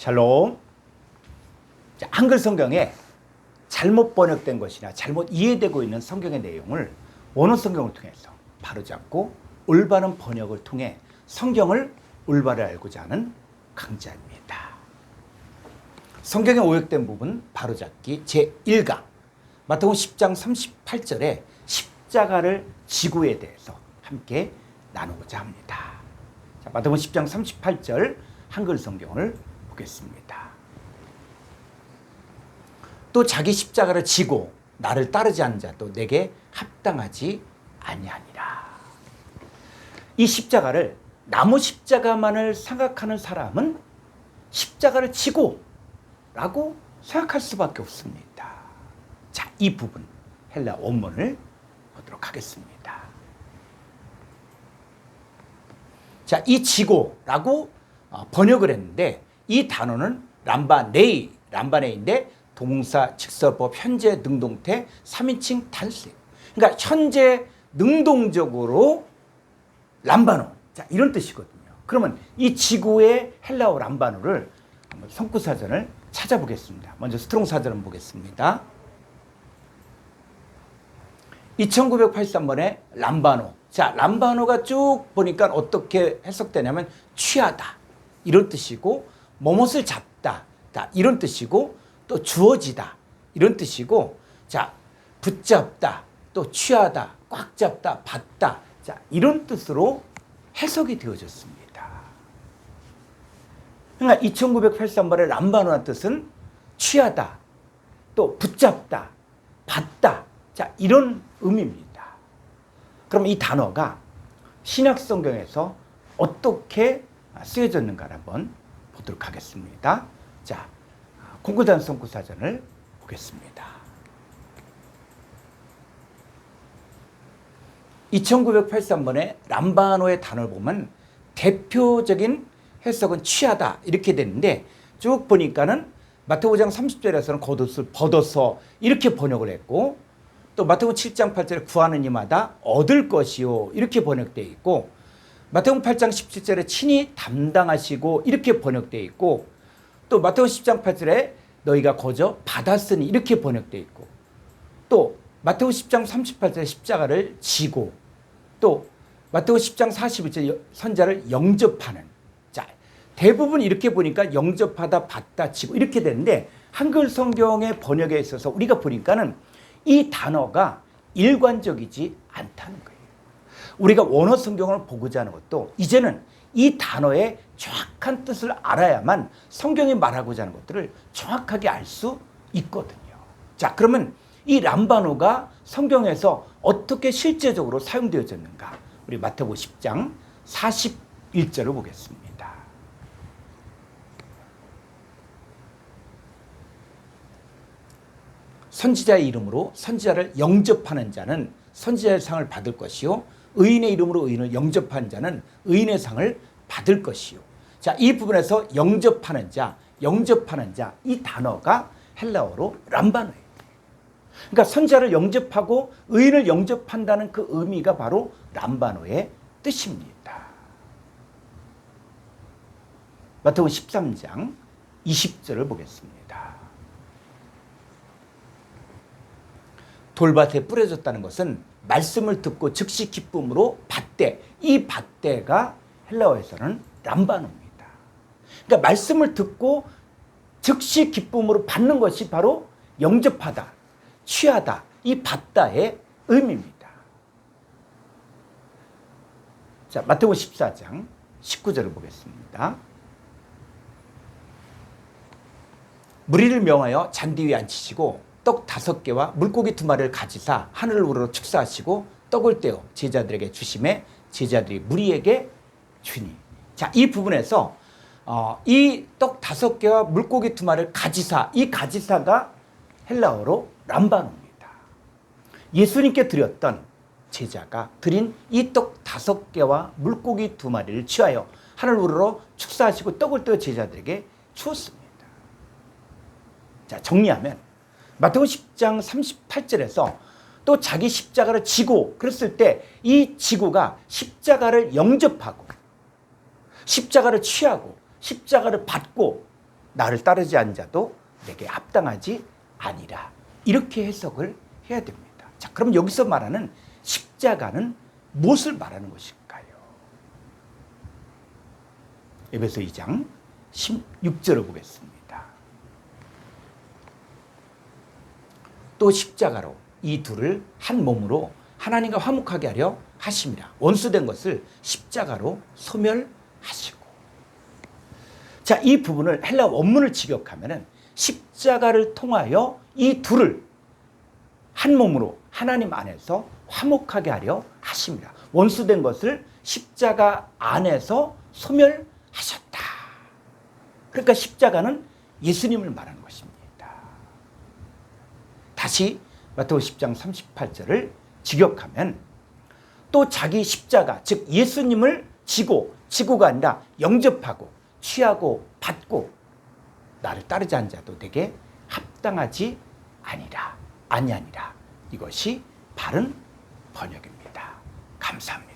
샬롬. 자, 한글 성경에 잘못 번역된 것이나 잘못 이해되고 있는 성경의 내용을 원어 성경을 통해서 바로잡고 올바른 번역을 통해 성경을 올바로 알고자 하는 강좌입니다. 성경에 오역된 부분 바로잡기 제1강 마태복음 10장 38절에 십자가를 지구에 대해서 함께 나누고자 합니다. 자, 마태복음 10장 38절 한글 성경을 보겠습니다. 또 자기 십자가를 지고 나를 따르지 않는 자도 내게 합당하지 아니하니라. 이 십자가를 나무 십자가만을 생각하는 사람은 십자가를 지고 라고 생각할 수밖에 없습니다. 자, 이 부분 헬라 원문을 보도록 하겠습니다. 자, 이 지고라고 어, 번역을 했는데 이 단어는 람바네이, 람바네인데 동사, 직설법, 현재, 능동태, 3인칭 단수. 그러니까 현재 능동적으로 람바노. 자, 이런 뜻이거든요. 그러면 이 지구의 헬라어 람바노를 한번 성구사전을 찾아보겠습니다. 먼저 스트롱 사전을 보겠습니다. 2983번에 람바노. 자, 람바노가 쭉 보니까 어떻게 해석되냐면 취하다. 이런 뜻이고, 뭐뭇을 잡다. 자, 이런 뜻이고, 또 주어지다. 이런 뜻이고, 자, 붙잡다. 또 취하다. 꽉 잡다. 받다. 자, 이런 뜻으로 해석이 되어졌습니다. 그러니까 2983번의 람바노란 뜻은 취하다. 또 붙잡다. 받다. 자, 이런 의미입니다. 그럼 이 단어가 신약 성경에서 어떻게 쓰여졌는가를 한번 보도록 하겠습니다. 자, 공구단 성구 사전을 보겠습니다. 2983번에 람바노의 단어를 보면 대표적인 해석은 취하다 이렇게 되는데 쭉 보니까는 마태오 5장 30절에서는 겉옷을 벗어서 이렇게 번역을 했고 또 마태복음 7장 8절에 구하는 이마다 얻을 것이요 이렇게 번역되어 있고 마태복음 8장 17절에 친히 담당하시고 이렇게 번역되어 있고 또 마태복음 10장 8절에 너희가 거저 받았으니 이렇게 번역되어 있고 또 마태복음 10장 38절에 십자가를 지고 또 마태복음 10장 41절 선자를 영접하는 자 대부분 이렇게 보니까 영접하다 받다 지고 이렇게 되는데 한글 성경의 번역에 있어서 우리가 보니까는 이 단어가 일관적이지 않다는 거예요. 우리가 원어 성경을 보고자 하는 것도 이제는 이 단어의 정확한 뜻을 알아야만 성경이 말하고자 하는 것들을 정확하게 알 수 있거든요. 자, 그러면 이 람바노가 성경에서 어떻게 실제적으로 사용되어졌는가? 우리 마태복음 10장 41절을 보겠습니다. 선지자의 이름으로 선지자를 영접하는 자는 선지자의 상을 받을 것이요 의인의 이름으로 의인을 영접하는 자는 의인의 상을 받을 것이요. 자, 이 부분에서 영접하는 자, 영접하는 자 이 단어가 헬라어로 람바노예요. 그러니까 선자를 영접하고 의인을 영접한다는 그 의미가 바로 람바노의 뜻입니다. 마태복음 13장 20절을 보겠습니다. 돌밭에 뿌려졌다는 것은 말씀을 듣고 즉시 기쁨으로 받되 이 받되가 헬라어에서는 람바노입니다. 그러니까 말씀을 듣고 즉시 기쁨으로 받는 것이 바로 영접하다, 취하다, 이 받다의 의미입니다. 자, 마태복음 14장 19절을 보겠습니다. 무리를 명하여 잔디 위에 앉히시고 떡 다섯 개와 물고기 두 마리를 가지사 하늘을 우러러 축사하시고 떡을 떼어 제자들에게 주심에 제자들이 무리에게 주니. 자, 이 부분에서 어, 이 떡 다섯 개와 물고기 두 마리를 가지사 이 가지사가 헬라어로 람바노입니다. 예수님께 드렸던 제자가 드린 이 떡 다섯 개와 물고기 두 마리를 취하여 하늘 우러러 축사하시고 떡을 떼어 제자들에게 주었습니다. 자, 정리하면 마태복음 10장 38절에서 또 자기 십자가를 지고 그랬을 때 이 지고가 십자가를 영접하고 십자가를 취하고 십자가를 받고 나를 따르지 않은 자도 내게 합당하지 아니라 이렇게 해석을 해야 됩니다. 자, 그럼 여기서 말하는 십자가는 무엇을 말하는 것일까요? 에베소 2장 16절을 보겠습니다. 또 십자가로 이 둘을 한 몸으로 하나님과 화목하게 하려 하심이라. 원수된 것을 십자가로 소멸하시고. 자, 이 부분을 헬라 원문을 직역하면은 십자가를 통하여 이 둘을 한 몸으로 하나님 안에서 화목하게 하려 하심이라. 원수된 것을 십자가 안에서 소멸하셨다. 그러니까 십자가는 예수님을 말하는 것입니다. 다시 마태오 10장 38절을 직역하면 또 자기 십자가 즉 예수님을 지고 지고가 아니라 영접하고 취하고 받고 나를 따르지 않은 자도 되게 합당하지 아니라 아니하니라 이것이 바른 번역입니다. 감사합니다.